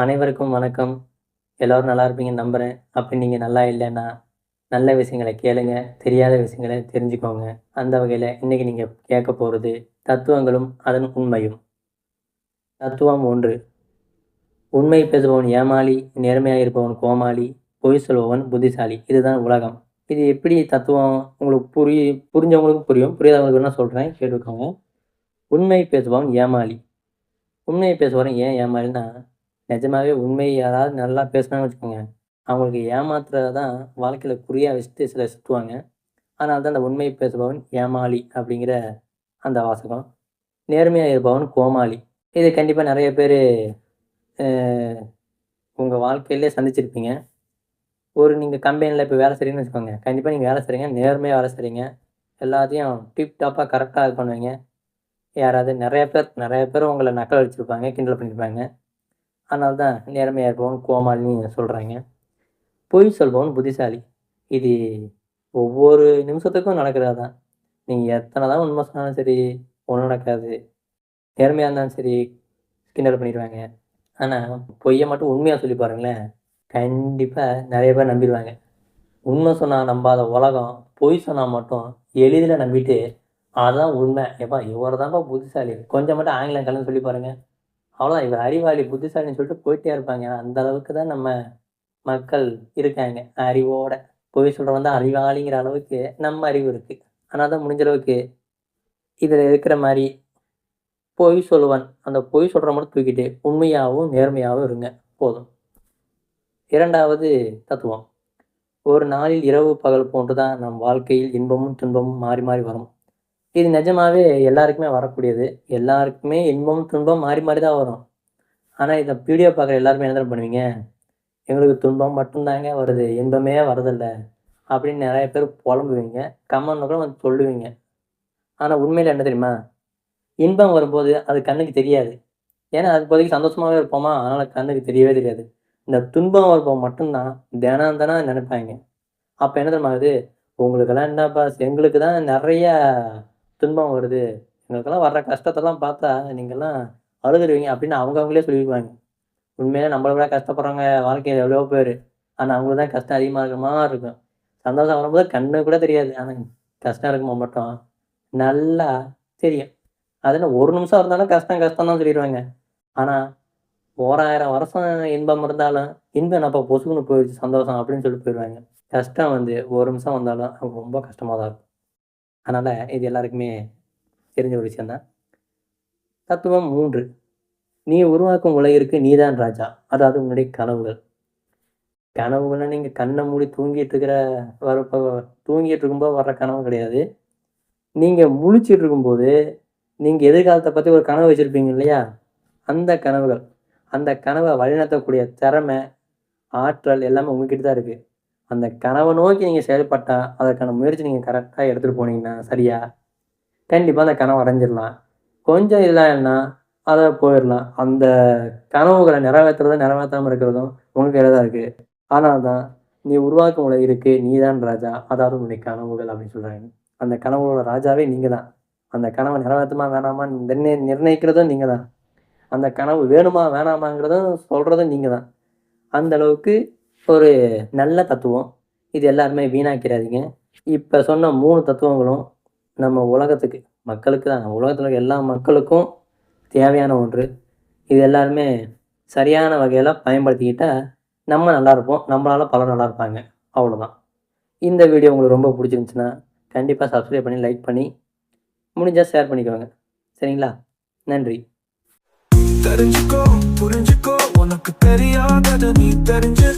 அனைவருக்கும் வணக்கம். எல்லாரும் நல்லா இருப்பீங்கன்னு நம்புகிறேன் அப்படி நீங்கள் நல்லா இல்லைன்னா நல்ல விஷயங்களை கேளுங்க. தெரியாத விஷயங்களை தெரிஞ்சுக்கோங்க. அந்த வகையில் இன்றைக்கி நீங்கள் கேட்க போகிறது தத்துவங்களும் அதன் உண்மையும். தத்துவம் ஒன்று உண்மை பேசுபவன் ஏமாளி, நேர்மையாக இருப்பவன் கோமாளி, பொய் சொல்பவன் புத்திசாலி. இதுதான் உலகம். இது எப்படி தத்துவம் உங்களுக்கு புரிய புரிஞ்சவங்களுக்கும் புரியும். புரியாதவங்களுக்கு என்ன சொல்கிறேன் கேட்டுக்கோங்க. உண்மை பேசுபவன் ஏமாளி. உண்மையை பேசுபவன் ஏன் ஏமாளின்னா, நிஜமாவே உண்மையை யாராவது நல்லா பேசுனாங்கன்னு வச்சுக்கோங்க, அவங்களுக்கு ஏமாத்துறத தான் வாழ்க்கையில் குறியாக வச்சுட்டு சில சுற்றுவாங்க அதனால தான் அந்த உண்மையை பேசுபவன் ஏமாளி அப்படிங்கிற அந்த வாசகம். நேர்மையாக இருப்பவன் கோமாளி. இது கண்டிப்பாக நிறைய பேர் உங்கள் வாழ்க்கையிலே சந்திச்சிருப்பீங்க. ஒரு நீங்கள் கம்பெனியில் இப்போ வேலை செய்றீங்கன்னு வச்சுக்கோங்க. கண்டிப்பாக நீங்கள் வேலை செய்கிறீங்க நேர்மையாக வேலை செய்கிறீங்க எல்லாத்தையும் டிப் டாப்பாக கரெக்டாக இது பண்ணுவீங்க. யாராவது நிறைய பேர் நிறைய பேர் உங்களை நக்கல் அடிச்சிருப்பாங்க, கிண்டல் பண்ணியிருப்பாங்க. அதனால தான் நேர்மையாக இருப்பவன் கோமாளின்னு சொல்கிறாங்க பொய் சொல்பவன் புத்திசாலி. இது ஒவ்வொரு நிமிஷத்துக்கும் நடக்கிறது தான். நீங்கள் எத்தனை தான் உண்மை சொன்னாலும் சரி, ஒன்றும் நடக்காது. நேர்மையாக இருந்தாலும் சரி, கிண்டல் பண்ணிடுவாங்க ஆனால் பொய்யை மட்டும் உண்மையாக சொல்லி பாருங்களேன், கண்டிப்பாக நிறைய பேர் நம்பிடுவாங்க உண்மை சொன்னால் நம்பாத உலகம், பொய் சொன்னால் மட்டும் எளிதில் நம்பிட்டு, அதுதான் உண்மை. எப்பா இவரு தான்ப்பா புத்திசாலி. கொஞ்சம் மட்டும் ஆங்கிலம் கலந்து சொல்லி பாருங்கள் அவ்வளோதான் இவர் அறிவாளி, புத்திசாலின்னு சொல்லிட்டு போயிட்டே இருப்பாங்க. அந்த அளவுக்கு தான் நம்ம மக்கள் இருக்காங்க. அறிவோட. பொய் சொல்கிறவங்க தான் அறிவாளிங்கிற அளவுக்கு நம்ம அறிவு இருக்கு. ஆனால் தான் முடிஞ்ச அளவுக்கு இதில் இருக்கிற மாதிரி பொய் சொல்லுவன். அந்த பொய் சொல்கிற மட்டும் தூக்கிட்டு, உண்மையாகவும் நேர்மையாகவும் இருங்க. போதும். இரண்டாவது தத்துவம். ஒரு நாளில் இரவு, பகல் போன்று தான் நம் வாழ்க்கையில் இன்பமும், துன்பமும் மாறி மாறி வரும். இது நிஜமாவே எல்லாருக்குமே வரக்கூடியது. எல்லாருக்குமே இன்பம், துன்பம் மாறி மாறி தான் வரும். ஆனால் இதை வீடியோ பார்க்குற எல்லாருமே என்ன பண்ணுவீங்க? எங்களுக்கு துன்பம் மட்டும்தாங்க வருது. இன்பமே வரதில்ல. அப்படின்னு நிறைய பேர் புலம்புவீங்க கமெண்ட்ல கூட வந்து சொல்லுவீங்க. ஆனால் உண்மையில் என்ன தெரியுமா? இன்பம் வரும்போது அது கண்ணுக்கு தெரியாது. ஏன்னா, அது இப்போதைக்கு சந்தோஷமாகவே இருப்போமா, அதனால் கண்ணுக்கு தெரியவே தெரியாது. இந்த துன்பம் வரும்போது மட்டும்தான் தினம் தினம் நினைப்பாங்க அப்போ என்ன தெரியுமா ஆகுது? உங்களுக்கெல்லாம் என்னப்பா எங்களுக்கு தான் நிறையா துன்பம் வருது. எங்களுக்கெல்லாம் வர்ற கஷ்டத்தெல்லாம் பார்த்தா நீங்கள்லாம் அழுதுருவீங்க அப்படின்னு அவங்க அவங்களே சொல்லிடுவாங்க உண்மையிலே நம்மள விட கஷ்டப்படுறவங்க வாழ்க்கையில் எவ்வளோ பேர் ஆனால் அவங்களுக்கு தான் கஷ்டம் அதிகமாக இருக்கிற மாதிரி இருக்கும். சந்தோஷம் வரும்போது கண்ணு கூட தெரியாது. ஆனால் கஷ்டம் இருக்கும்போது மட்டும் நல்லா தெரியும். அது ஒரு நிமிஷம் இருந்தாலும் கஷ்டம் கஷ்டம் தான் சொல்லிடுவாங்க ஆனால் ஓராயிரம் வருஷம் இன்பம் இருந்தாலும், இன்பம் அப்போ பொசுக்குன்னு போயிடுச்சு சந்தோஷம் அப்படின்னு சொல்லி போயிடுவாங்க கஷ்டம் வந்து ஒரு நிமிஷம் வந்தாலும் ரொம்ப கஷ்டமாக தான் இருக்கும். அதனால் இது எல்லாருக்குமே தெரிஞ்ச ஒரு விஷயந்தான் தத்துவம் மூன்று நீ உருவாக்கும் உலகிற்கு நீதான் ராஜா. அதாவது உன்னுடைய கனவுகள். கனவுகள்னா நீங்கள் கண்ணை மூடி தூங்கிட்டு இருக்கிற வரப்ப தூங்கிட்டு இருக்கும்போது வர்ற கனவு கிடையாது. நீங்கள் முழிச்சிட்டு இருக்கும்போது, நீங்கள் எதிர்காலத்தை பற்றி ஒரு கனவு வச்சுருப்பீங்க இல்லையா? அந்த கனவுகள். அந்த கனவை வழிநடத்தக்கூடிய திறமை, ஆற்றல் எல்லாமே உங்ககிட்ட தான் இருக்குது அந்த கனவை நோக்கி நீங்கள் செயல்பட்டால் அதற்கான முயற்சி நீங்கள் கரெக்டாக எடுத்துகிட்டு போனீங்கன்னா, சரியா, கண்டிப்பாக அந்த கனவ அடைஞ்சிடலாம். கொஞ்சம் இல்லைன்னா அதை போயிடலாம் அந்த கனவுகளை நிறைவேற்றுறதும் நிறைவேற்றாமல் இருக்கிறதும் உங்கள் கையில தான் இருக்குது ஆனால் தான் நீ உருவாக்கும் உலகிற்கு நீதான் ராஜா. அதாவது உன்னுடைய கனவுகள் அப்படின்னு சொல்கிறாங்க அந்த கனவுகளோட ராஜாவே நீங்கள் தான். அந்த கனவை நிறைவேற்றுமா வேணாமா நிர்ணய நிர்ணயிக்கிறதும் நீங்கள் தான். அந்த கனவு வேணுமா வேணாமாங்கிறதும் சொல்கிறதும் நீங்கள் தான். அந்த அளவுக்கு ஒரு நல்ல தத்துவம். இது எல்லாருமே வீணாக்கிறாதீங்க. இப்போ சொன்ன மூணு தத்துவங்களும் நம்ம உலகத்துக்கு, மக்களுக்கு தான். உலகத்தில் இருக்க எல்லா மக்களுக்கும் தேவையான ஒன்று. இது எல்லாருமே சரியான வகையில் பயன்படுத்திக்கிட்டால் நம்ம நல்லா இருப்போம். நம்மளால் பலர் நல்லா இருப்பாங்க. அவ்வளோதான். இந்த வீடியோ உங்களுக்கு ரொம்ப பிடிச்சிருந்துச்சுன்னா கண்டிப்பாக சப்ஸ்கிரைப் பண்ணி, லைக் பண்ணி, முடிஞ்சால் ஷேர் பண்ணிக்கோங்க. சரிங்களா? நன்றி. தெரிஞ்சுக்கோ புரிஞ்சுக்கோ உனக்கு தெரியாதது நீ தெரிஞ்சு